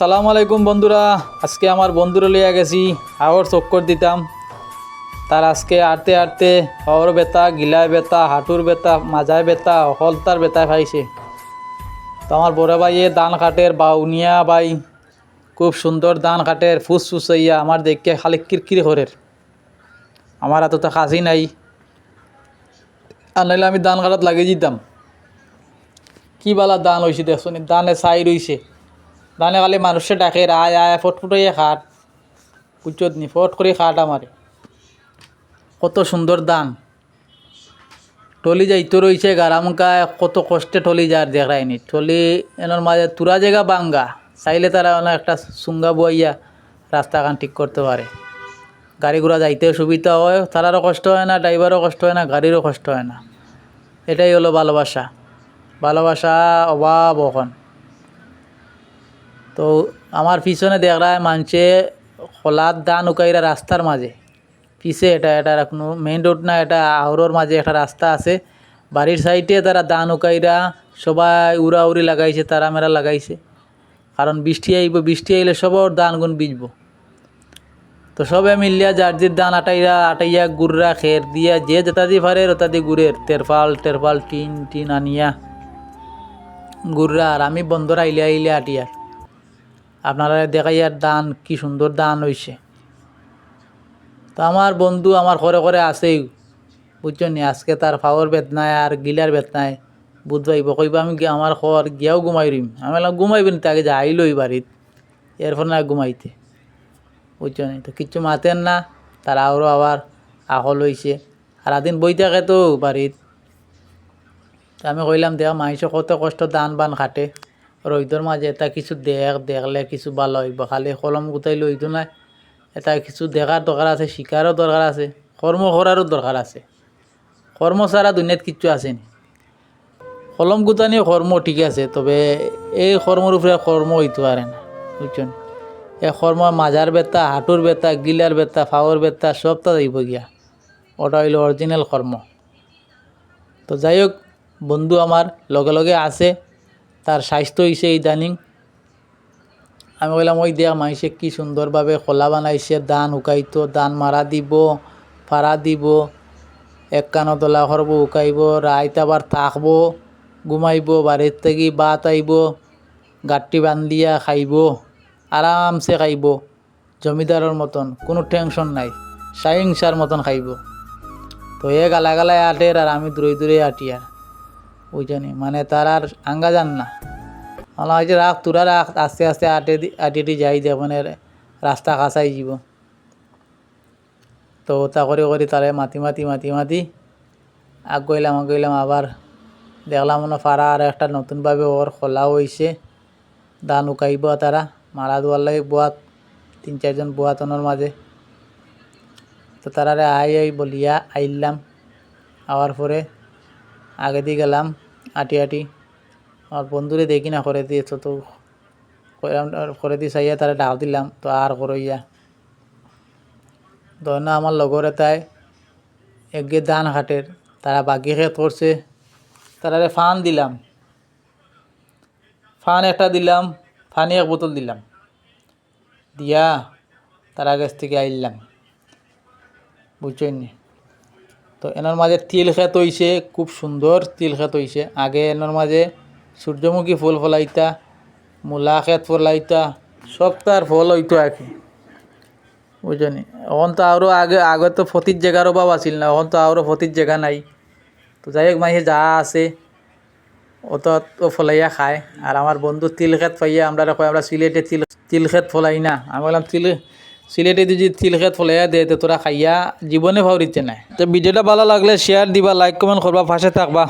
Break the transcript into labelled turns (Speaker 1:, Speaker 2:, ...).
Speaker 1: আসসালামু আলাইকুম বন্ধুরা। আজকে আমার বন্ধুরা লিয়ে গেছি আওয়ার চক্কর দিতাম। তার আজকে আটতে আটতে হর বেতা, গিলায় বেতা, হাঁটুর বেতা, মাজায় বেতা, হলতার বেতা খাইছে তো আমার বড় ভাইয়ে দান কাটের বা উনিয়া ভাই, খুব সুন্দর দান কাটের ফুস ফুসাইয়া আমার দেখকে খালি কিরকির করের আমার এত তো কাজই নাই। আর নাইলে আমি দান কাটাত লাগিয়ে দিতাম। কি বালা দান হয়েছে দেখছ দানে চাই রইছে। দানে খালি মানুষে ডাকে, আয় আয় ফটফটাইয়ে খাট। বুঝছত নি, ফট করে খাট আমারে। কত সুন্দর দান। টলি যাইতো রয়েছে গারামকায় কত কষ্টে টলি যার দেখায়নি টলি এনার মাঝে তুরা জায়গা বাঙ্গা, চাইলে তারা অনেক একটা সুঙ্গা বইয়া রাস্তাখান ঠিক করতে পারে। গাড়ি ঘোড়া যাইতেও সুবিধা হয় তারারও কষ্ট হয় না, ড্রাইভারও কষ্ট হয় না, গাড়িরও কষ্ট হয় না। এটাই হলো ভালোবাসা। ভালোবাসা অভাব এখন তো আমার পিছনে দেখরা মানছে খোলার দান উকাইরা রাস্তার মাঝে। পিছে এটা এটা কোনো মেইন রোড না, এটা আহরোর মাঝে একটা রাস্তা আছে। বাড়ির সাইডে তারা দান উকাইরা সবাই উড়া উড়ি লাগাইছে তারা মেরা লাগাইছে। কারণ বৃষ্টি আইব, বৃষ্টি আইলে সবর দান গুণ বিজব। তো সবে মিলিয়া যে দান আটাইরা, আটাইয়া গুড়রা খের দিয়া যে পারে ওটা দিয়ে গুড়ের তেরপাল টেরপাল টিন টিন আনিয়া গুড়রা আর আমি বন্ধরা আইলে আইলে আটিয়ার আপনারা দেখাইয়ার দান, কি সুন্দর দান হইছে। তো আমার বন্ধু আমার ঘরে ঘরে আছেই, বুঝছ নি? আজকে তার ফাওয়ার বেতনায় আর গিলার বেতনায় বুধ ভাইব কইবা, আমি আমার ঘর গিয়াও ঘুমাই রিম আমি বললাম ঘুমাইবেন তাকে যে আইলই বাড়িত। এরপর না ঘুমাইতে। বুঝছ নি? তো কিচ্ছু মাতেন না, তারা আরও আবার আহল হইছে। সারাদিন বই থাকে তো বাড়িত। আমি কইলাম, দেখ, মাইসে কত কষ্ট দান বান খাটে। রইদর মাঝে এটা কিছু দেখ দেখলে কিছু ভালো হইব খালি কলম গুটাই লইতো না। এটা কিছু দেখার দরকার আছে শিকারও দরকার আছে কর্ম করারও দরকার আছে। কর্ম ছাড়া দুনিয়াত কিচ্ছু আসেনি কলম গুতানিও কর্ম ঠিক আছে, তবে এই কর্মর উপরে কর্ম হইতে পারে না বুঝছেন এই কর্ম মাজার বেতা হাঁটুর বেতা গিলার বেতা ফাওয়ার বেতা সবটা যাইব গিয়া। ওটা হইল অরিজিনাল কর্ম তো যাই হোক, বন্ধু আমার লগে লগে আছে। তার স্বাস্থ্য হইছে ইদানিং। আমি বললাম ওই দেয়া মাইসে কি সুন্দরভাবে খোলা বানাইছে, দান উকাইতো, দান মারা দিব ফাড়া দিব, এক কানো তোলা করব উকাইব রাইত আবার থাকব, ঘুমাইব বাড়ির থেকে বাত আইব গাঠটি বান্ধিয়া খাইব আরামসে খাইব জমিদারের মতন, কোনো টেনশন নাই সাহিংসার মতন খাইব। তো এ গালা গালায় আটের আর আমি দূরে দূরে আটি বুঝনি মানে তার আর আঙ্গা যান না। আমার হয়েছে রাখ, তোরা রাখ, আস্তে আস্তে আটে আটি যাই দেখুন রাস্তা কাঁচাই যাব। তো তা করে করে তারে মাতি মাতি মাতি মাতি আগ গইলাম আগ গইলাম আবার দেখলাম মনে ফাড়া আর একটা নতুনভাবে ওর খোলা হয়েছে দান উকাইব তারা, মারা দোয়ার লাগে বোয়াত তিন চারজন বোয়াতনের মাঝে। তো তারারে আই আই বলিয়া আইলাম। আওয়ার পরে আগে দিয়ে গেলাম, আটি আটি। আমার বন্ধুরে দেখি না, করে দিয়ে তো। তো করে দিয়ে চাইয়া তারা ডাক দিলাম, তো আর করইয়া তো না আমার লগর এটাই একগে দান হাটের, তারা বাকি খেত করছে। তারারে ফান দিলাম। ফান একটা দিলাম, ফানি এক বোতল দিলাম। দিয়া তারা কাছ থেকে আইলাম। বুঝছেন তো এনার মাঝে তিল খেত হইছে, খুব সুন্দর তিল খেত হইছে। আগে এনার মাঝে সূর্যমুখী ফুল ফলাইতা, মূলা খেত ফলাইতা, সব তার ফল হইতো আর কি। বুঝনি এখন তো আরও আগে আগে তো ফতির জায়গার অভাব আছিল না, এখন তো আরও ফতির জায়গা নাই। তো যাই হোক মাইসে যা আছে, অত ফলাইয়া খায়। আর আমার বন্ধু তিল খেত পাইয়া, আমরা কয়, আমরা সিলেটে তিল তিল খেত ফলাই না। আমি বললাম, তিল সিলেটে যদি তিল খেত ফলাইয়া দে, তো তোরা খাইয়া জীবনে ভাবরিতে নাই। তো ভিডিওটা ভালো লাগলে শেয়ার দিবা লাইক কমেন্ট করবা, পাশে থাকবা।